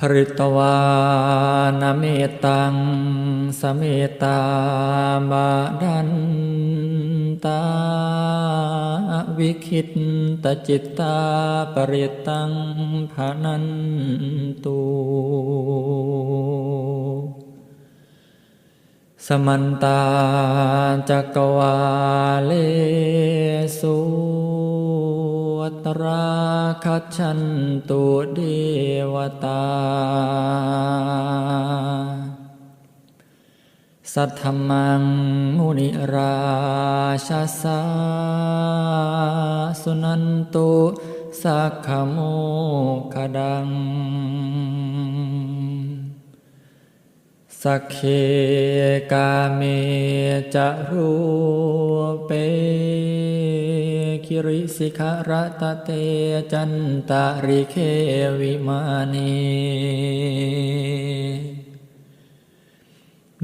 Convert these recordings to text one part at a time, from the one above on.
ภริตวานเมตังสเมตาบาดันตาวิคิตตจิตตาปริตังภานันตุสมันตาจักวาเล คัจฉันตุเดวตา สัทธมังมุนิราชาสาสุนันตุสักขโมคดัง สักเคกาเมจะรูเป คิริสิขรตะเตจันตาริเควิมานี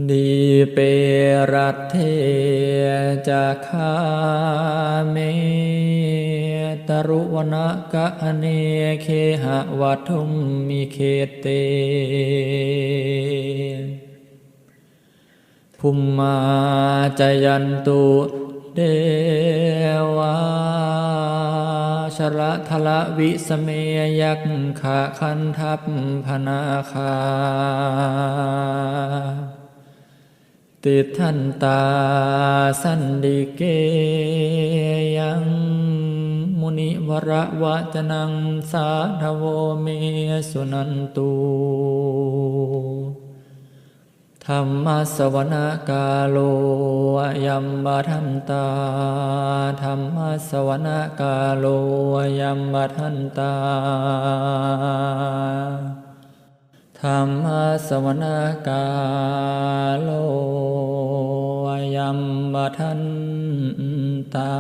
ดีเปรัตเทจะคาเมตรุวนกะเนเคหะวัทุมมิเคเต ภุมมาจยันตุเดวาชละทละวิสเมยักขะคันทัพพนาคา ติทันตาสันดิเกยังมุนิวระวะจนังสาธโวเมสุนันตุ ธรรมสวนกาโลยัมบทันตาธรรมสวนกาโลยัมบทันตาธรรมสวนกาโลยัมบทันตา